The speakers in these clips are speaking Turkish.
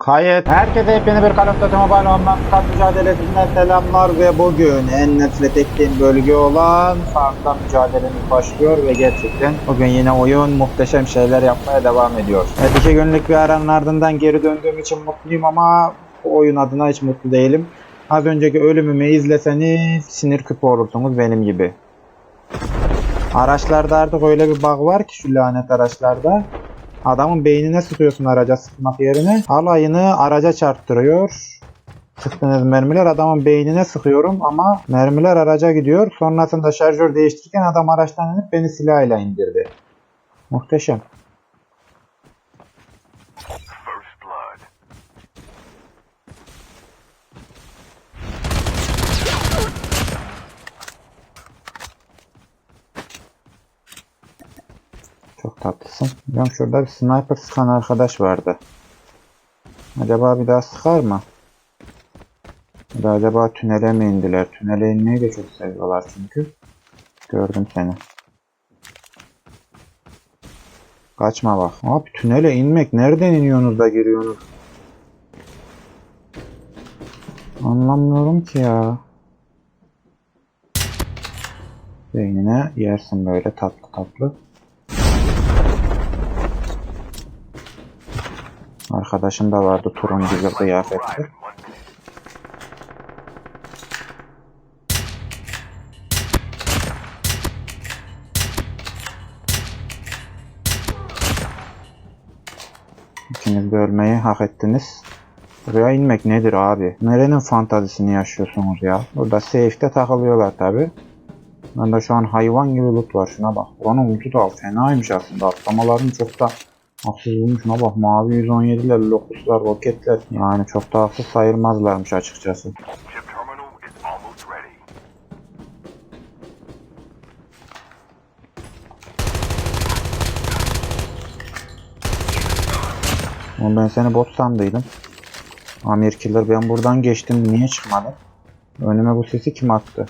Kayıt. Herkese yepyeni bir Call of Duty Mobile Online Squad mücadelesinden selamlar ve bugün en nefret ettiğim bölge olan Fark'ta mücadelemiz başlıyor ve gerçekten bugün yine oyun muhteşem şeyler yapmaya devam ediyor. Evet iki günlük bir aranın ardından geri döndüğüm için mutluyum ama bu oyun adına hiç mutlu değilim. Az önceki ölümümü izleseniz sinir küpü olursunuz benim gibi. Araçlarda artık öyle bir bug var ki şu lanet araçlarda. Adamın beynine sıkıyorsun araca sıkmak yerine. Alayını araca çarptırıyor. Sıktığınız mermiler adamın beynine sıkıyorum ama mermiler araca gidiyor. Sonrasında şarjör değiştirirken adam araçtan inip beni silahıyla indirdi. Muhteşem. Tatlısın. Ben şurada bir sniper sıkan arkadaş vardı. Acaba bir daha sıkar mı? Ya acaba tünele mi indiler? Tünele inmeyi de çok seviyorlar çünkü. Gördüm seni. Kaçma bak. Abi tünele inmek nereden iniyorsunuz da giriyorsunuz? Anlamıyorum ki ya. Beynine yersin böyle tatlı tatlı. Arkadaşım da vardı turuncu kıyafetli. İkiniz de ölmeyi hak ettiniz. Buraya inmek nedir abi? Nerenin fantazisini yaşıyorsunuz ya? Burada safe'te takılıyorlar tabi. Bende şu an hayvan gibi loot var şuna bak. Buranın loot'u da fenaymış aslında. Atlamalarım çok da bulmuş. Şuna bak mavi 117'ler, lokuslar, roketler. Yani çok da haksız sayılmazlarmış açıkçası. Ama ben seni bot sandıydım. Amir Killer ben buradan geçtim niye çıkmadım? Önüme bu sesi kim attı?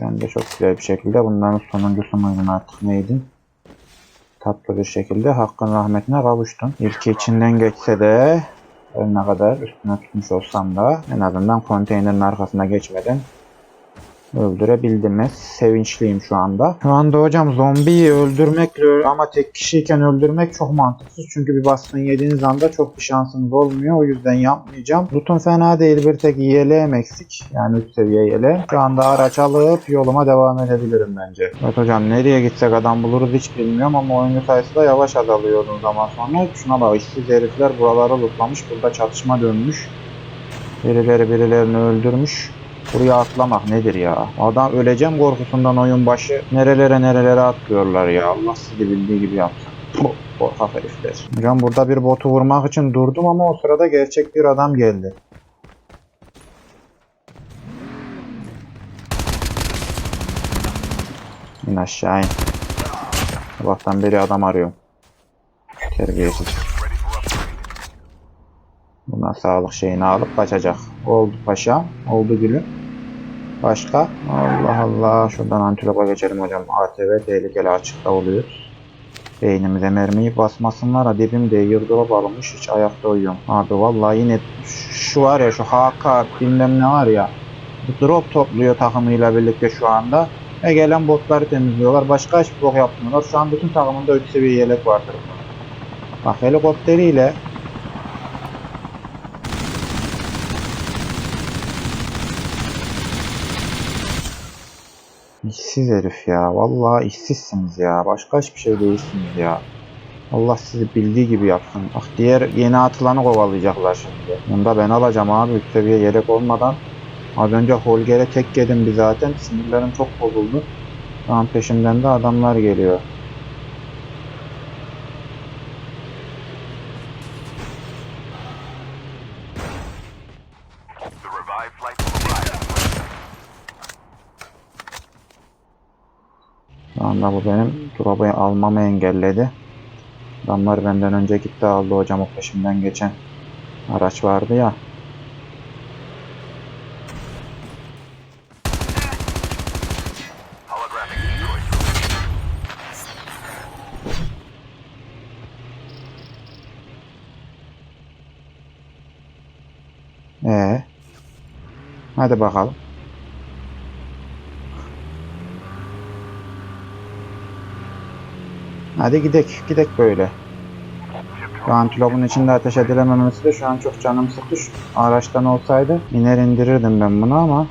Sen de çok güzel bir şekilde bunların sonuncusu muydun artık neydin? Tatlı bir şekilde hakkın rahmetine kavuştun. İlki içinden geçse de her ne kadar üstüne tutmuş olsam da en azından konteynerin arkasına geçmeden öldürebildiniz. Sevinçliyim şu anda. Şu anda hocam zombiyi öldürmekle ama tek kişiyken öldürmek çok mantıksız. Çünkü bir baskın yediğiniz anda çok bir şansınız olmuyor. O yüzden yapmayacağım. Loot'un fena değil. Bir tek yeleğim eksik. Yani 3 seviye yele. Şu anda araç alıp yoluma devam edebilirim bence. Evet hocam nereye gitsek adam buluruz hiç bilmiyorum ama oyuncu sayısı da yavaş azalıyor uzun zaman sonra. Şuna bak işsiz herifler buraları lootlamış. Burada çatışma dönmüş. Birileri birilerini öldürmüş. Buraya atlamak nedir ya? Adam öleceğim korkusundan oyun başı nerelere nerelere atlıyorlar ya. Allah sizi bildiği gibi yapsın. Korkak herifler. Hocam burada bir botu vurmak için durdum ama o sırada gerçek bir adam geldi. İn aşağı in. Sabahtan beri adam arıyorum. Terbiyesiz. Bundan sağlık şeyini alıp kaçacak. Oldu paşam. Oldu gülüm. Başka? Allah Allah. Şuradan antilopa geçelim hocam. ATV tehlikeli açıkta oluyor. Beynimize mermiyi basmasınlar ha dibimde yırdıla alınmış hiç ayakta uyuyorum. Abi vallahi yine şu var ya şu HK bilmem ne var ya drop topluyor takımıyla birlikte şu anda ve gelen botları temizliyorlar. Başka hiçbir bok yapmıyorlar. Şu an bütün takımında 3 seviye yelek vardır. Bak helikopteriyle İşsiz herif ya. Vallahi işsizsiniz ya. Başka hiçbir şey değilsiniz ya. Allah sizi bildiği gibi yapsın. Bak diğer yeni atılanı kovalayacaklar şimdi. Bunda ben alacağım abi. Üst seviye yelek olmadan. Az önce Holger'e tek yedim bir zaten. Sinirlerim çok bozuldu. Şu an peşimden de adamlar geliyor. Benim Turaba'yı almamı engelledi. Adamlar benden önce gitti aldı hocam o peşimden geçen araç vardı ya. Ee, hadi bakalım. Hadi gidek, gidek böyle. Şu antilopun içinde ateş edilememesi de şu an çok canım sıktı. Şu araçtan olsaydı iner indirirdim ben bunu ama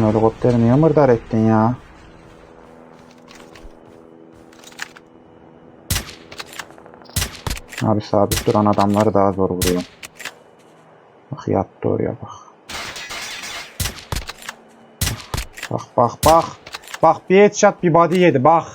Lan helikopteri niye mırdar ettin ya? Abi sabit duran adamları daha zor vuruyor. Bak yattı oraya bak. Bak bak bak. Bak bir headshot bir body yedi bak.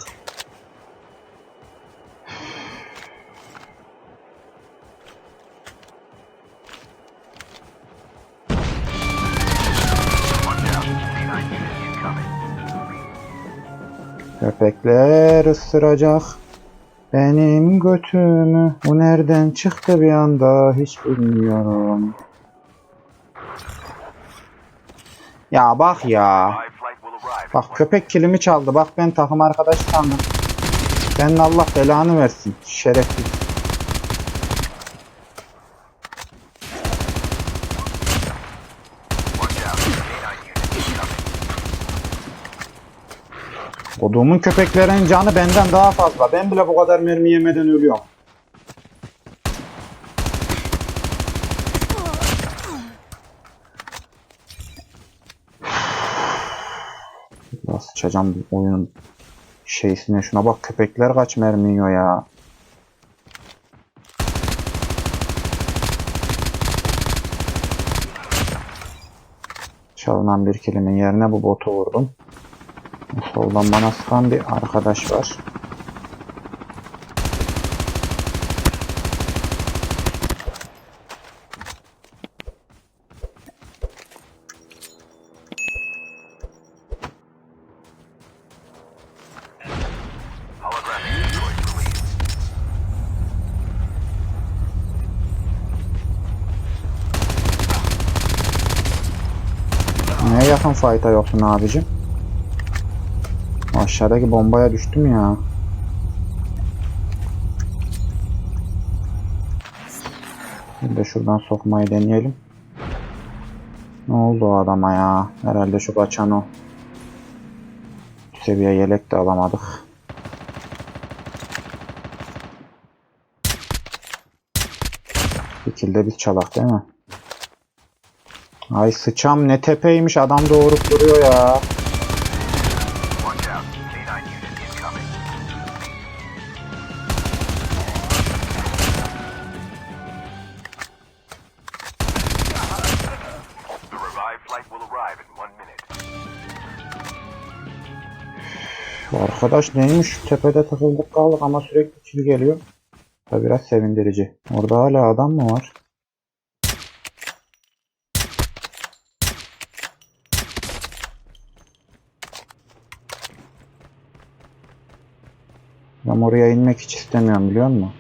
Köpekler ısıracak benim götümü. Bu nereden çıktı bir anda hiç bilmiyorum. Ya bak ya. Bak köpek kilimi çaldı. Bak ben takım arkadaş sandım. Senin Allah belanı versin. Şerefsiz. Koduğumun köpeklerin canı benden daha fazla. Ben bile bu kadar mermi yemeden ölüyorum. Nasıl sıçacağım bu oyunun şeysine şuna bak köpekler kaç mermi yiyor ya. Çalınan bir kilimin yerine bu botu vurdum. Soldan bana sıkan bir arkadaş var. Neye yakın fight'a yoksun abicim? Aşağıdaki bombaya düştüm ya. Bir şuradan sokmayı deneyelim. Ne oldu o adama ya? Herhalde şu kaçan o. Seviye yelek de alamadık. Şekilde biz çalak değil mi? Ay sıçam ne tepeymiş adam doğurup duruyor ya. Arkadaş neymiş tepede takıldık kaldık ama sürekli kill geliyor. Da biraz sevindirici. Orada hala adam mı var? Ben oraya inmek hiç istemiyorum biliyor musun?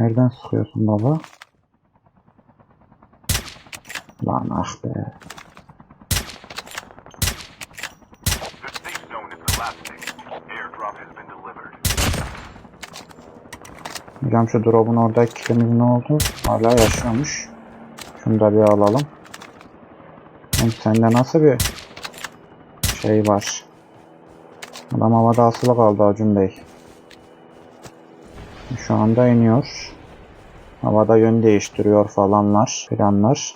Nereden sıkıyorsun baba? Lan ah be. Hocam şu drop'un oradaki kilimiz ne oldu? Hala yaşıyormuş. Şunu da bir alalım. Oğlum sende nasıl bir şey var? Adam havada asılı kaldı Acun Bey. Şu anda iniyor. Havada yön değiştiriyor falanlar, planlar.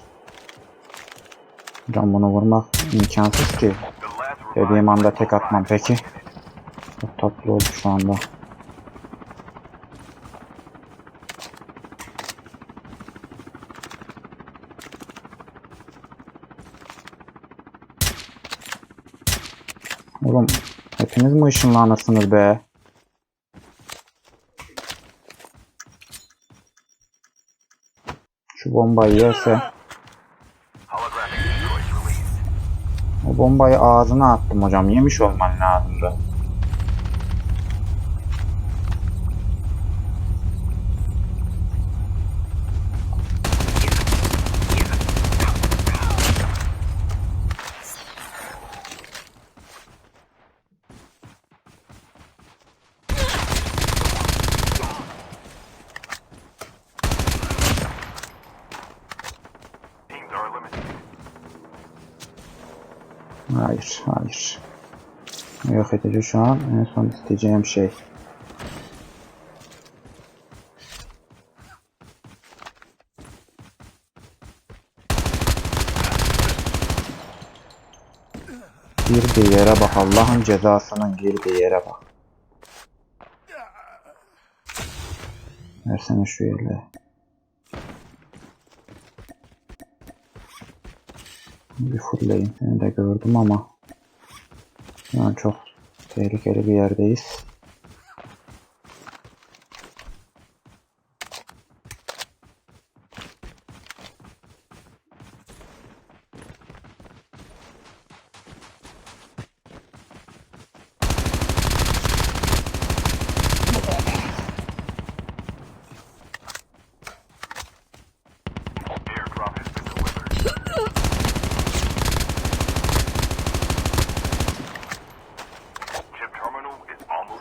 Can bunu vurmak imkansız ki. Dediğim anda tek atmam peki. Çok tatlı oldu şu anda. Oğlum hepiniz mi ışınlanırsınız be? Bombayı yerse o bombayı ağzına attım hocam. Yemiş olman lazımdı. Hayır, hayır. Yok edici şu an en son isteyeceğim şey. Girdiği yere bak Allah'ın cezasının girdiği yere bak. Versene şu yeleği. Bir fullleyin. Seni de gördüm ama an çok tehlikeli bir yerdeyiz.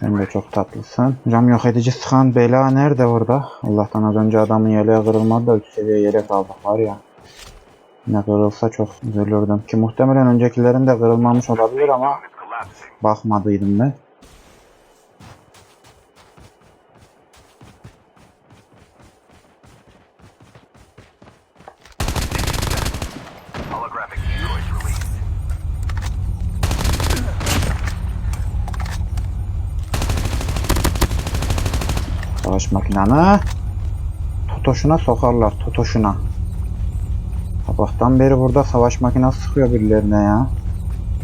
Sen de çok tatlısın. Hocam yok edici sıkan bela nerede orada? Allah'tan az önce adamın yeleği kırılmadı da üst seviye yelek aldık var ya. Ne kırılsa çok üzülürdüm. Ki muhtemelen öncekilerin de kırılmamış olabilir ama bakmadıydım ben. Makinanı. Totoşuna sokarlar. Totoşuna. Sabahtan beri burada savaş makinesi sıkıyor birilerine ya.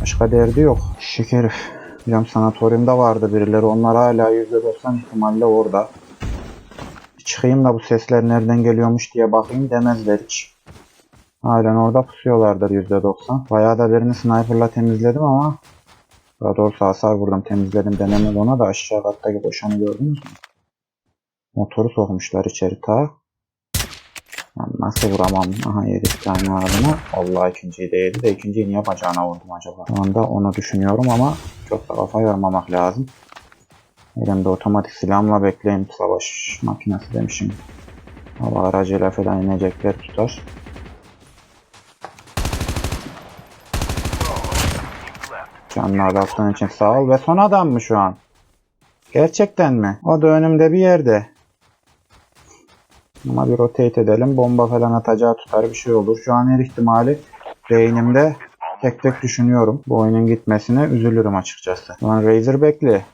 Başka derdi yok. Şeker herif. Hocam sanatoryumda vardı birileri. Onlar hala %90 ihtimalle orada. Bir çıkayım da bu sesler nereden geliyormuş diye bakayım demezler hiç. Halen orada pusuyorlardır %90. Bayağı da birini sniperla temizledim ama daha doğrusu hasar vurdum temizledim denemedi ona da aşağı kattaki boşanı gördünüz mü? Motoru sokmuşlar içeri ta. Nasıl vuramam? Aha yedi tane adına. Allah ikinciyi de yedi de ikinciyi niye bacağına vurdum acaba? Şu anda onu düşünüyorum ama çok da kafa yormamak lazım. Elimde otomatik silahımla bekleyeyim savaş makinesi demişim. Hava aracıyla falan inecekler tutar. Canlı adaptan için sağ ol. Ve son adam mı şu an? Gerçekten mi? O da önümde bir yerde. Ama bir rotate edelim. Bomba falan atacağı tutar bir şey olur. Şu an her ihtimali beynimde tek tek düşünüyorum. Bu oyunun gitmesine üzülürüm açıkçası. Şu an Razer bekli.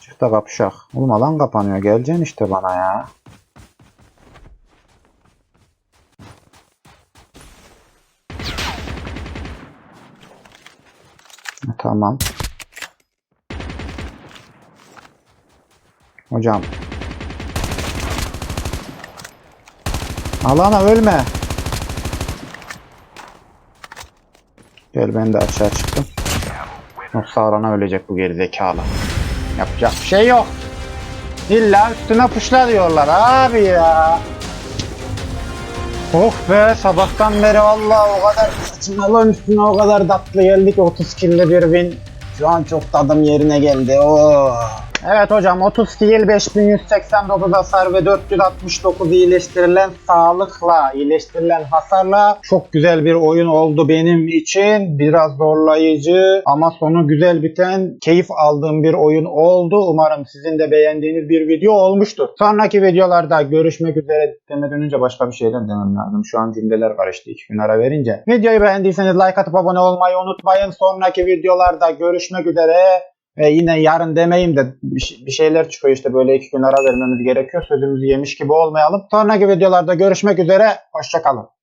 Çık da kapışak. Oğlum alan kapanıyor. Geleceksin işte bana ya. Tamam. Hocam. Alana ölme. Gel ben de aşağı çıktım. Yoksa alana ölecek bu gerizekalı. Yapacak bir şey yok. İlla üstüne puşla diyorlar abi ya. Oh be sabahtan beri vallahi o kadar saçmalığın üstüne o kadar tatlı geldik 30 killi bir win. Şu an çok tadım yerine geldi. Oh. Evet hocam 30 kill 5189 hasar ve 469 iyileştirilen sağlıkla iyileştirilen hasarla çok güzel bir oyun oldu benim için. Biraz zorlayıcı ama sonu güzel biten keyif aldığım bir oyun oldu. Umarım sizin de beğendiğiniz bir video olmuştur. Sonraki videolarda görüşmek üzere demeden önce başka bir şeyler demem lazım. Şu an cümleler karıştı iki gün ara verince. Videoyu beğendiyseniz like atıp abone olmayı unutmayın. Sonraki videolarda görüşmek üzere. E yine yarın demeyeyim de şey- bir şeyler çıkıyor işte böyle iki gün ara vermemiz gerekiyor. Sözümüzü yemiş gibi olmayalım. Sonraki videolarda görüşmek üzere. Hoşçakalın.